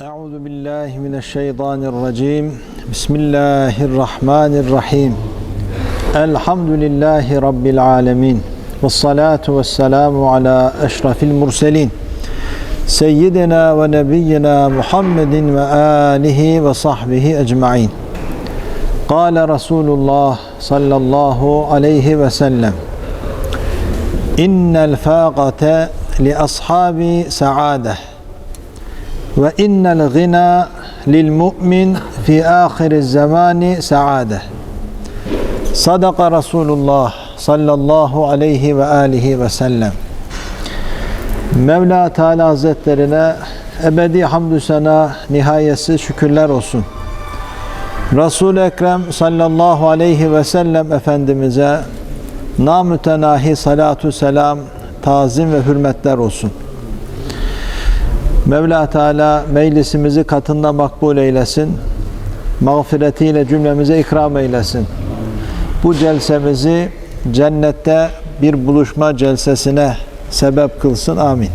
أعوذ بالله من الشيطان الرجيم. بسم الله الرحمن الرحيم. الحمد لله رب العالمين. والصلاة والسلام على أشرف المرسلين. سيدنا ونبينا محمد وآله وصحبه أجمعين. قال رسول الله صلى الله عليه وسلم إن الفاقة لأصحاب Ve innel gina lil mu'min fi ahiriz zamani saade. Sadaka Resulullah sallallahu aleyhi ve alihi ve sellem. Mevla Teala Hazretlerine ebedi hamdü sena nihayesi şükürler olsun. resul Ekrem sallallahu aleyhi ve sellem Efendimiz'e namütenahi salatu selam, tazim ve hürmetler olsun.'' Mevla Teala meclisimizi katında makbul eylesin. Mağfiretiyle cümlemize ikram eylesin. Bu celsemizi cennette bir buluşma celsesine sebep kılsın. Amin.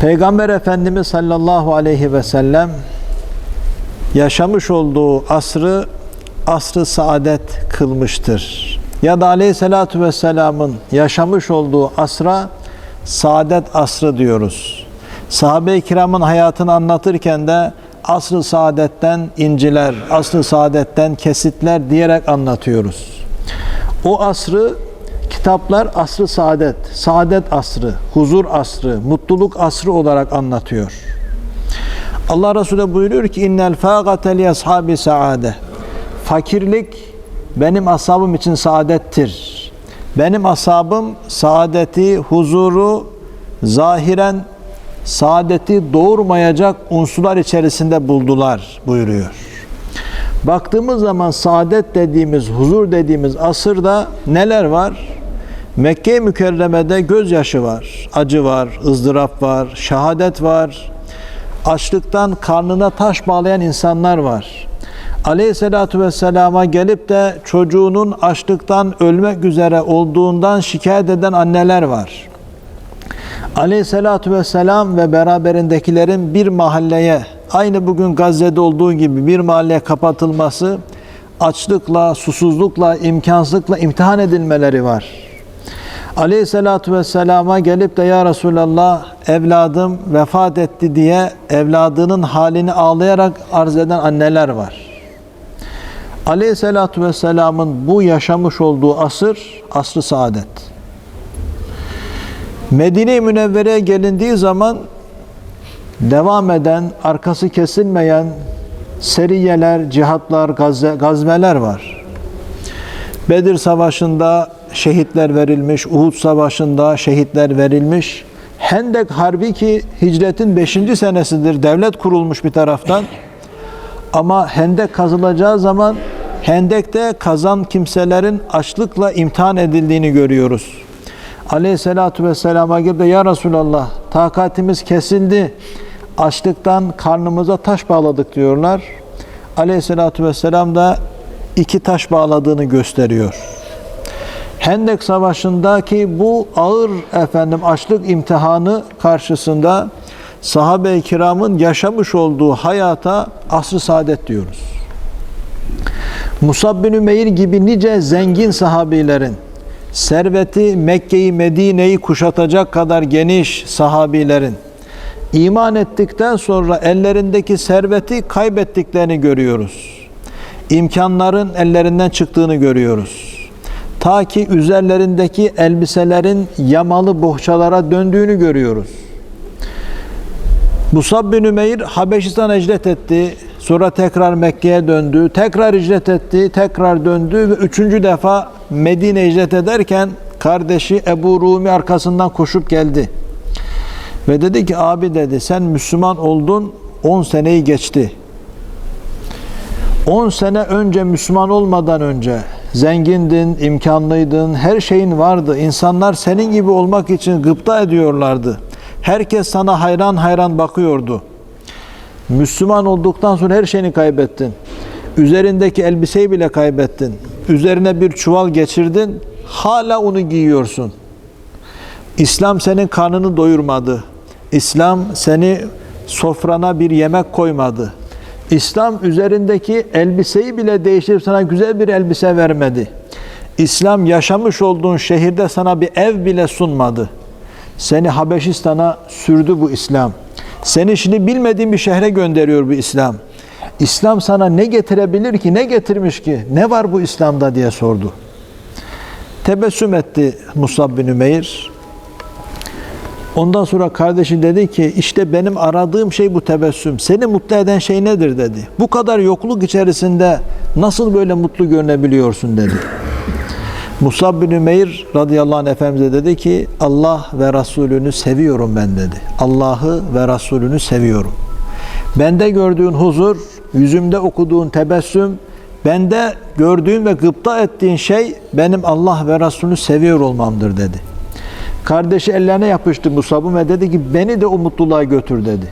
Peygamber Efendimiz sallallahu aleyhi ve sellem yaşamış olduğu asrı asrı saadet kılmıştır. Ya da aleyhissalatu vesselamın yaşamış olduğu asra saadet asrı diyoruz. Sahabe-i kiramın hayatını anlatırken de asr-ı saadetten inciler, asr-ı saadetten kesitler diyerek anlatıyoruz. O asrı kitaplar asrı saadet, saadet asrı, huzur asrı, mutluluk asrı olarak anlatıyor. Allah Resulü buyuruyor ki innel fâgate li ashabi saade. Fakirlik benim ashabım için saadettir. Benim ashabım saadeti, huzuru zahiren saadeti doğurmayacak unsurlar içerisinde buldular buyuruyor. Baktığımız zaman saadet dediğimiz, huzur dediğimiz asırda neler var? Mekke-i Mükerreme'de gözyaşı var, acı var, ızdırap var, şehadet var. Açlıktan karnına taş bağlayan insanlar var. Aleyhisselatü Vesselam'a gelip de çocuğunun açlıktan ölmek üzere olduğundan şikayet eden anneler var. Aleyhisselatü Vesselam ve beraberindekilerin bir mahalleye, aynı bugün Gazze'de olduğu gibi bir mahalleye kapatılması, açlıkla, susuzlukla, imkansızlıkla imtihan edilmeleri var. Aleyhisselatü Vesselam'a gelip de Ya Resulallah evladım vefat etti diye evladının halini ağlayarak arz eden anneler var. Aleyhisselatü Vesselam'ın bu yaşamış olduğu asır, asrı saadet. Medine-i Münevvere'ye gelindiği zaman devam eden, arkası kesilmeyen seriyeler, cihatlar, gazze, gazmeler var. Bedir Savaşı'nda şehitler verilmiş, Uhud Savaşı'nda şehitler verilmiş. Hendek Harbi ki hicretin 5. senesidir, devlet kurulmuş bir taraftan. Ama hendek kazılacağı zaman hendekte kazan kimselerin açlıkla imtihan edildiğini görüyoruz. Aleyhisselatü Vesselam'a gibi de Ya Resulallah takatimiz kesildi. Açlıktan karnımıza taş bağladık diyorlar. Aleyhisselatü Vesselam da iki taş bağladığını gösteriyor. Hendek Savaşı'ndaki bu ağır efendim açlık imtihanı karşısında sahabe-i kiramın yaşamış olduğu hayata asr-ı saadet diyoruz. Musab bin Ümeyr gibi nice zengin sahabilerin, serveti Mekke'yi, Medine'yi kuşatacak kadar geniş sahabilerin, iman ettikten sonra ellerindeki serveti kaybettiklerini görüyoruz. İmkanların ellerinden çıktığını görüyoruz. Ta ki üzerlerindeki elbiselerin yamalı bohçalara döndüğünü görüyoruz. Musab bin Ümeyr Habeşistan icret etti. Sonra tekrar Mekke'ye döndü. Tekrar icret etti. Tekrar döndü ve üçüncü defa Medine icret ederken kardeşi Ebu Rumi arkasından koşup geldi. Ve dedi ki abi dedi sen Müslüman oldun 10 seneyi geçti. 10 sene önce Müslüman olmadan önce zengindin, imkanlıydın, her şeyin vardı. İnsanlar senin gibi olmak için gıpta ediyorlardı. Herkes sana hayran hayran bakıyordu. Müslüman olduktan sonra her şeyini kaybettin. Üzerindeki elbiseyi bile kaybettin. Üzerine bir çuval geçirdin. Hala onu giyiyorsun. İslam senin karnını doyurmadı. İslam seni sofrana bir yemek koymadı. İslam üzerindeki elbiseyi bile değiştirip sana güzel bir elbise vermedi. İslam yaşamış olduğun şehirde sana bir ev bile sunmadı. Seni Habeşistan'a sürdü bu İslam. Seni şimdi bilmediğin bir şehre gönderiyor bu İslam. İslam sana ne getirebilir ki, ne getirmiş ki, ne var bu İslam'da diye sordu. Tebessüm etti Musab bin Ümeyr. Ondan sonra kardeşi dedi ki işte benim aradığım şey bu tebessüm. Seni mutlu eden şey nedir dedi. Bu kadar yokluk içerisinde nasıl böyle mutlu görünebiliyorsun dedi. Musab bin Ümeyr radıyallahu anh Efendimiz'e dedi ki Allah ve Resulünü seviyorum ben dedi. Allah'ı ve Resulünü seviyorum. Bende gördüğün huzur, yüzümde okuduğun tebessüm, bende gördüğün ve gıpta ettiğin şey benim Allah ve Resulünü seviyor olmamdır dedi. Kardeşi ellerine yapıştı Musab'ın ve dedi ki beni de o mutluluğa götür dedi.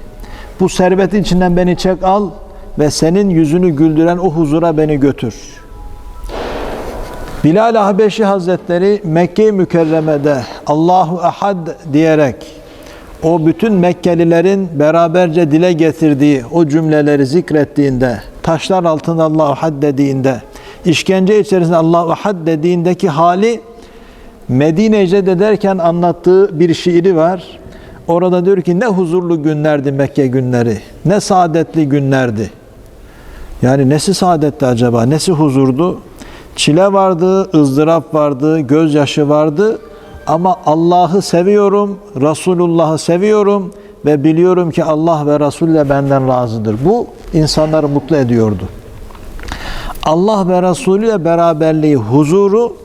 Bu servetin içinden beni çek al ve senin yüzünü güldüren o huzura beni götür. Bilal Habeşi Hazretleri Mekke-i Mükerreme'de Allahu Ahad diyerek o bütün Mekkelilerin beraberce dile getirdiği o cümleleri zikrettiğinde, taşlar altında Allahu Ahad dediğinde, işkence içerisinde Allahu Ahad dediğindeki hali Medine icret ederken anlattığı bir şiiri var. Orada diyor ki ne huzurlu günlerdi Mekke günleri, ne saadetli günlerdi. Yani nesi saadetti acaba, nesi huzurdu? Çile vardı, ızdırap vardı, gözyaşı vardı. Ama Allah'ı seviyorum, Resulullah'ı seviyorum ve biliyorum ki Allah ve Resul de benden razıdır. Bu insanları mutlu ediyordu. Allah ve Resulü ile beraberliği, huzuru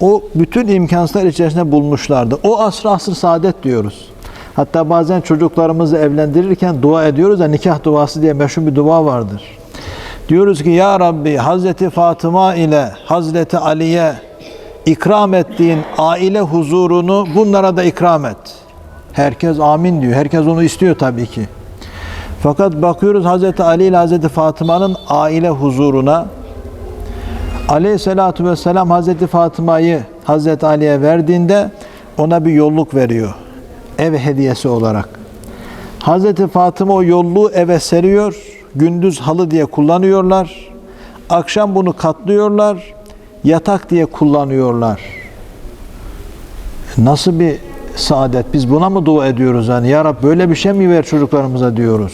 o bütün imkansızlar içerisinde bulmuşlardı. O asr asr saadet diyoruz. Hatta bazen çocuklarımızı evlendirirken dua ediyoruz da nikah duası diye meşhur bir dua vardır. Diyoruz ki ya Rabbi Hazreti Fatıma ile Hazreti Ali'ye ikram ettiğin aile huzurunu bunlara da ikram et. Herkes amin diyor. Herkes onu istiyor tabii ki. Fakat bakıyoruz Hazreti Ali ile Hazreti Fatıma'nın aile huzuruna Aleyhisselatu vesselam Hazreti Fatıma'yı Hazreti Ali'ye verdiğinde ona bir yolluk veriyor. Ev hediyesi olarak. Hazreti Fatıma o yolluğu eve seriyor. Gündüz halı diye kullanıyorlar. Akşam bunu katlıyorlar. Yatak diye kullanıyorlar. Nasıl bir saadet? Biz buna mı dua ediyoruz? Yani ya Rab böyle bir şey mi ver çocuklarımıza diyoruz.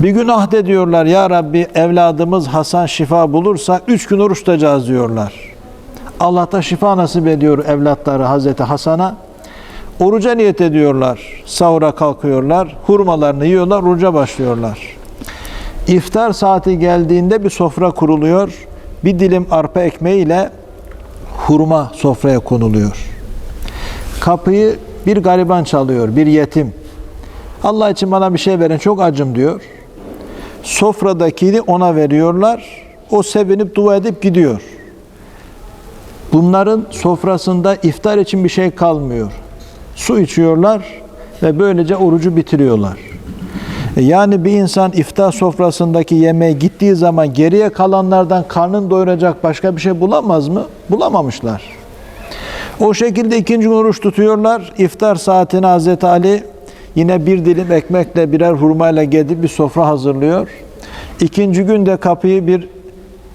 Bir gün ahdediyorlar ya Rabbi evladımız Hasan şifa bulursa üç gün oruç tutacağız diyorlar. Allah da şifa nasip ediyor evlatları Hazreti Hasan'a. Oruca niyet ediyorlar. Sahura kalkıyorlar. Hurmalarını yiyorlar. Oruca başlıyorlar. İftar saati geldiğinde bir sofra kuruluyor. Bir dilim arpa ekmeği ile hurma sofraya konuluyor. Kapıyı bir gariban çalıyor, bir yetim. Allah için bana bir şey verin, çok acım diyor. Sofradakini ona veriyorlar. O sevinip dua edip gidiyor. Bunların sofrasında iftar için bir şey kalmıyor. Su içiyorlar ve böylece orucu bitiriyorlar. Yani bir insan iftar sofrasındaki yemeğe gittiği zaman geriye kalanlardan karnın doyuracak başka bir şey bulamaz mı? Bulamamışlar. O şekilde ikinci gün oruç tutuyorlar. İftar saatine Hazreti Ali yine bir dilim ekmekle birer hurmayla gelip bir sofra hazırlıyor. İkinci gün de kapıyı bir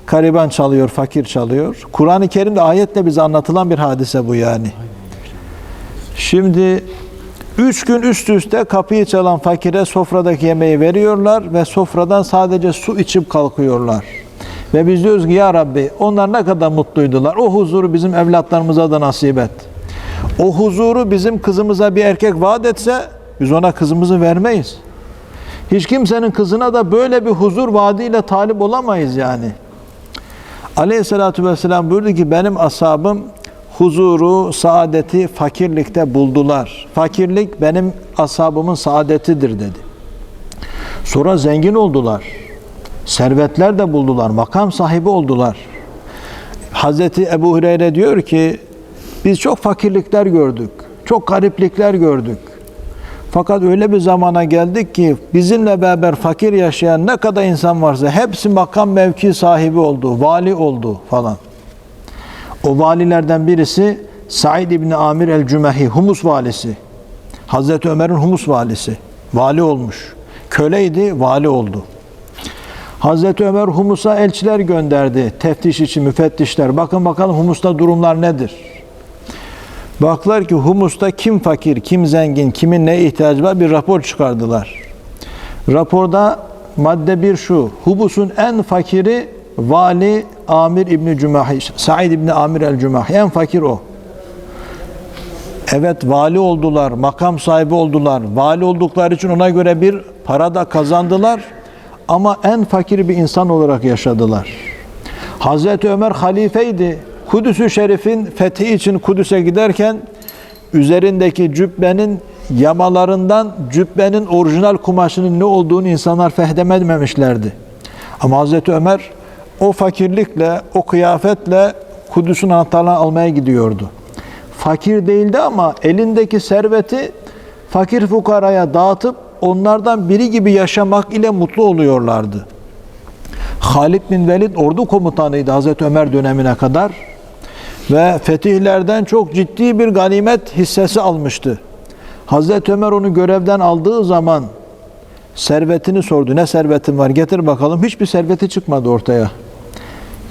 kariban çalıyor, fakir çalıyor. Kur'an-ı Kerim'de ayetle bize anlatılan bir hadise bu yani. Şimdi üç gün üst üste kapıyı çalan fakire sofradaki yemeği veriyorlar ve sofradan sadece su içip kalkıyorlar. Ve biz diyoruz ki ya Rabbi onlar ne kadar mutluydular. O huzuru bizim evlatlarımıza da nasip et. O huzuru bizim kızımıza bir erkek vaat etse biz ona kızımızı vermeyiz. Hiç kimsenin kızına da böyle bir huzur vaadiyle talip olamayız yani. Aleyhissalatü vesselam buyurdu ki benim ashabım huzuru, saadeti fakirlikte buldular. Fakirlik benim ashabımın saadetidir dedi. Sonra zengin oldular. Servetler de buldular. Makam sahibi oldular. Hazreti Ebu Hureyre diyor ki biz çok fakirlikler gördük. Çok gariplikler gördük. Fakat öyle bir zamana geldik ki bizimle beraber fakir yaşayan ne kadar insan varsa hepsi makam mevki sahibi oldu, vali oldu falan. O valilerden birisi Said İbni Amir el-Cümehi, Humus valisi. Hazreti Ömer'in Humus valisi. Vali olmuş. Köleydi, vali oldu. Hazreti Ömer Humus'a elçiler gönderdi. Teftiş için müfettişler. Bakın bakalım Humus'ta durumlar nedir? Baklar ki Humus'ta kim fakir, kim zengin, kimin ne ihtiyacı var bir rapor çıkardılar. Raporda madde bir şu. Humus'un en fakiri Vali Amir İbni Cümahi, Said İbni Amir el-Cümahi. En fakir o. Evet vali oldular, makam sahibi oldular. Vali oldukları için ona göre bir para da kazandılar. Ama en fakir bir insan olarak yaşadılar. Hazreti Ömer halifeydi. Kudüs-ü Şerif'in fethi için Kudüs'e giderken üzerindeki cübbenin yamalarından cübbenin orijinal kumaşının ne olduğunu insanlar fehdemememişlerdi. Ama Hazreti Ömer o fakirlikle, o kıyafetle Kudüs'ün anahtarlarını almaya gidiyordu. Fakir değildi ama elindeki serveti fakir fukaraya dağıtıp onlardan biri gibi yaşamak ile mutlu oluyorlardı. Halid bin Velid ordu komutanıydı Hazreti Ömer dönemine kadar ve fetihlerden çok ciddi bir ganimet hissesi almıştı. Hazreti Ömer onu görevden aldığı zaman servetini sordu. Ne servetin var getir bakalım. Hiçbir serveti çıkmadı ortaya.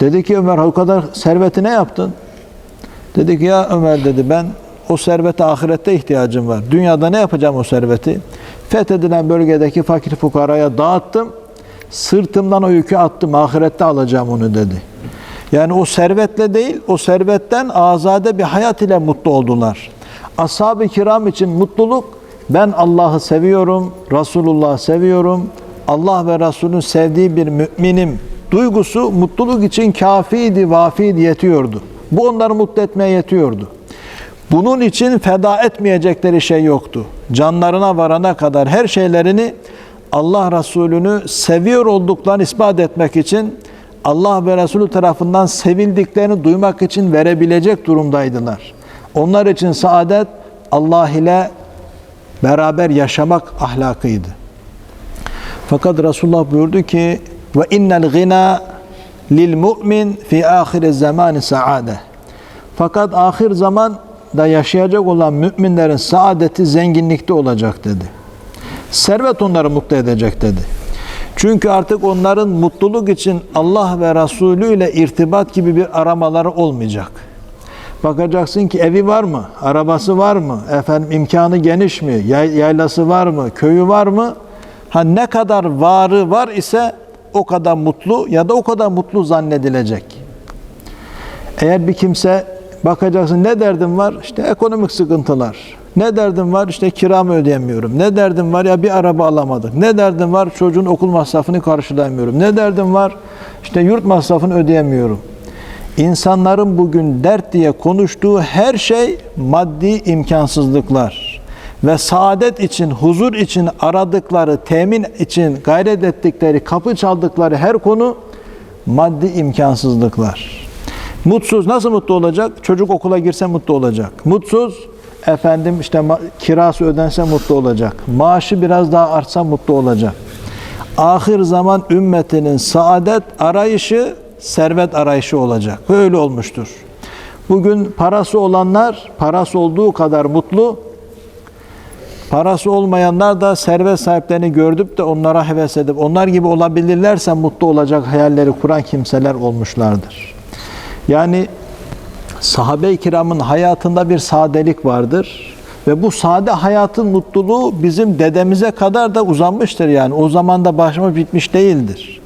Dedi ki Ömer o kadar serveti ne yaptın? Dedi ki ya Ömer dedi ben o servete ahirette ihtiyacım var. Dünyada ne yapacağım o serveti? Fethedilen bölgedeki fakir fukaraya dağıttım. Sırtımdan o yükü attım. Ahirette alacağım onu dedi. Yani o servetle değil, o servetten azade bir hayat ile mutlu oldular. Ashab-ı kiram için mutluluk, ben Allah'ı seviyorum, Resulullah'ı seviyorum, Allah ve Resul'ün sevdiği bir müminim duygusu mutluluk için kafiydi, vafiydi, yetiyordu. Bu onları mutlu etmeye yetiyordu. Bunun için feda etmeyecekleri şey yoktu. Canlarına varana kadar her şeylerini Allah Resulü'nü seviyor olduklarını ispat etmek için Allah ve Resulü tarafından sevildiklerini duymak için verebilecek durumdaydılar. Onlar için saadet Allah ile beraber yaşamak ahlakıydı. Fakat Resulullah buyurdu ki ve innel gina lil mu'min fi ahir zamani saade. Fakat ahir zaman da yaşayacak olan müminlerin saadeti zenginlikte olacak dedi. Servet onları mutlu edecek dedi. Çünkü artık onların mutluluk için Allah ve Resulü ile irtibat gibi bir aramaları olmayacak. Bakacaksın ki evi var mı? Arabası var mı? Efendim imkanı geniş mi? Yay- Yaylası var mı? Köyü var mı? Ha ne kadar varı var ise o kadar mutlu ya da o kadar mutlu zannedilecek. Eğer bir kimse bakacaksın ne derdim var? İşte ekonomik sıkıntılar. Ne derdim var? İşte kiramı ödeyemiyorum. Ne derdim var? Ya bir araba alamadık. Ne derdim var? Çocuğun okul masrafını karşılayamıyorum. Ne derdim var? İşte yurt masrafını ödeyemiyorum. İnsanların bugün dert diye konuştuğu her şey maddi imkansızlıklar ve saadet için, huzur için aradıkları, temin için gayret ettikleri, kapı çaldıkları her konu maddi imkansızlıklar. Mutsuz nasıl mutlu olacak? Çocuk okula girse mutlu olacak. Mutsuz efendim işte kirası ödense mutlu olacak. Maaşı biraz daha artsa mutlu olacak. Ahir zaman ümmetinin saadet arayışı servet arayışı olacak. Böyle olmuştur. Bugün parası olanlar parası olduğu kadar mutlu. Parası olmayanlar da servet sahiplerini gördüp de onlara heves edip onlar gibi olabilirlerse mutlu olacak hayalleri kuran kimseler olmuşlardır. Yani sahabe-i kiramın hayatında bir sadelik vardır. Ve bu sade hayatın mutluluğu bizim dedemize kadar da uzanmıştır yani. O zaman da başıma bitmiş değildir.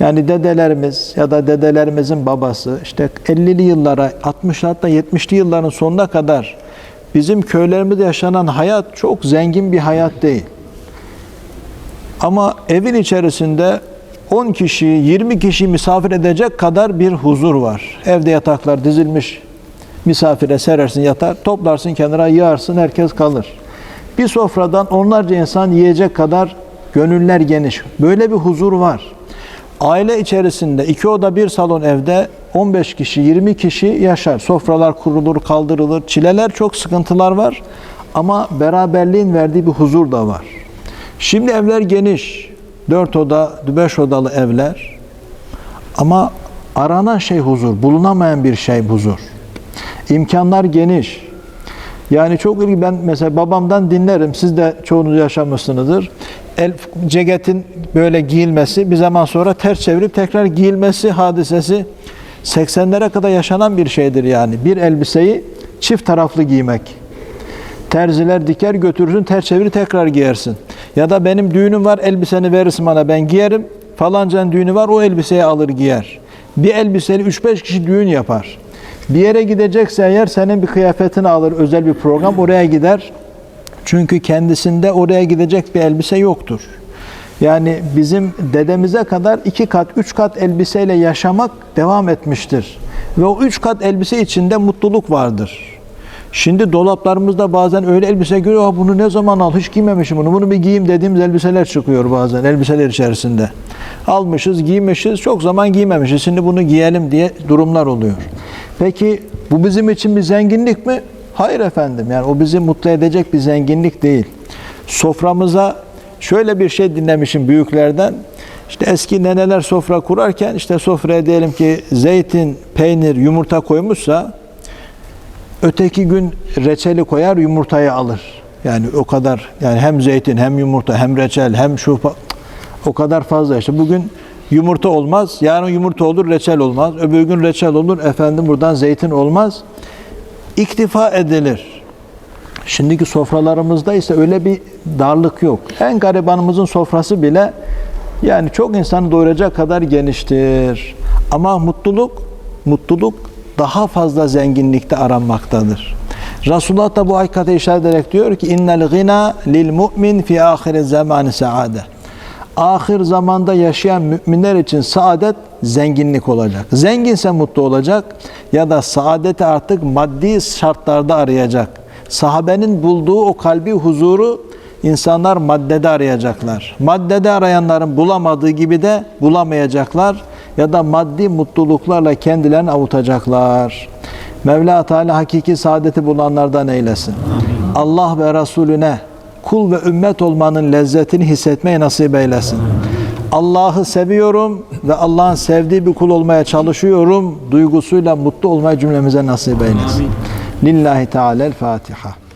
Yani dedelerimiz ya da dedelerimizin babası işte 50'li yıllara, 60'lı hatta 70'li yılların sonuna kadar bizim köylerimizde yaşanan hayat çok zengin bir hayat değil. Ama evin içerisinde 10 kişi, 20 kişi misafir edecek kadar bir huzur var. Evde yataklar dizilmiş. Misafire serersin yatar, toplarsın kenara yığarsın, herkes kalır. Bir sofradan onlarca insan yiyecek kadar gönüller geniş. Böyle bir huzur var. Aile içerisinde iki oda bir salon evde 15 kişi, 20 kişi yaşar. Sofralar kurulur, kaldırılır. Çileler çok sıkıntılar var. Ama beraberliğin verdiği bir huzur da var. Şimdi evler geniş. 4 oda, 5 odalı evler. Ama aranan şey huzur, bulunamayan bir şey huzur. İmkanlar geniş. Yani çok ilgi ben mesela babamdan dinlerim. Siz de çoğunuz yaşamışsınızdır. El ceketin böyle giyilmesi bir zaman sonra ters çevirip tekrar giyilmesi hadisesi 80'lere kadar yaşanan bir şeydir yani. Bir elbiseyi çift taraflı giymek. Terziler diker götürürsün, ters çevir tekrar giyersin. Ya da benim düğünüm var, elbiseni verirsin bana ben giyerim. Falancanın düğünü var, o elbiseyi alır giyer. Bir elbiseyi 3-5 kişi düğün yapar. Bir yere gidecekse eğer senin bir kıyafetini alır, özel bir program oraya gider. Çünkü kendisinde oraya gidecek bir elbise yoktur. Yani bizim dedemize kadar iki kat, üç kat elbiseyle yaşamak devam etmiştir. Ve o üç kat elbise içinde mutluluk vardır. Şimdi dolaplarımızda bazen öyle elbise görüyor, "Aa, bunu ne zaman al, hiç giymemişim bunu, bunu bir giyeyim dediğimiz elbiseler çıkıyor bazen, elbiseler içerisinde. Almışız, giymişiz, çok zaman giymemişiz, şimdi bunu giyelim diye durumlar oluyor. Peki bu bizim için bir zenginlik mi? Hayır efendim, yani o bizi mutlu edecek bir zenginlik değil. Soframıza şöyle bir şey dinlemişim büyüklerden, işte eski neneler sofra kurarken işte sofraya diyelim ki zeytin, peynir, yumurta koymuşsa Öteki gün reçeli koyar, yumurtayı alır. Yani o kadar yani hem zeytin hem yumurta hem reçel hem şu o kadar fazla işte. Bugün yumurta olmaz, yarın yumurta olur, reçel olmaz. Öbür gün reçel olur, efendim buradan zeytin olmaz. İktifa edilir. Şimdiki sofralarımızda ise öyle bir darlık yok. En garibanımızın sofrası bile yani çok insanı doyuracak kadar geniştir. Ama mutluluk, mutluluk daha fazla zenginlikte aranmaktadır. Resulullah da bu hakikate işaret ederek diyor ki innel gina lil mu'min fi ahir zamani saade. Ahir zamanda yaşayan müminler için saadet zenginlik olacak. Zenginse mutlu olacak ya da saadeti artık maddi şartlarda arayacak. Sahabenin bulduğu o kalbi huzuru insanlar maddede arayacaklar. Maddede arayanların bulamadığı gibi de bulamayacaklar ya da maddi mutluluklarla kendilerini avutacaklar. Mevla Teala hakiki saadeti bulanlardan eylesin. Allah ve Resulüne kul ve ümmet olmanın lezzetini hissetmeyi nasip eylesin. Allah'ı seviyorum ve Allah'ın sevdiği bir kul olmaya çalışıyorum duygusuyla mutlu olmayı cümlemize nasip eylesin. Lillahi Teala'l Fatiha.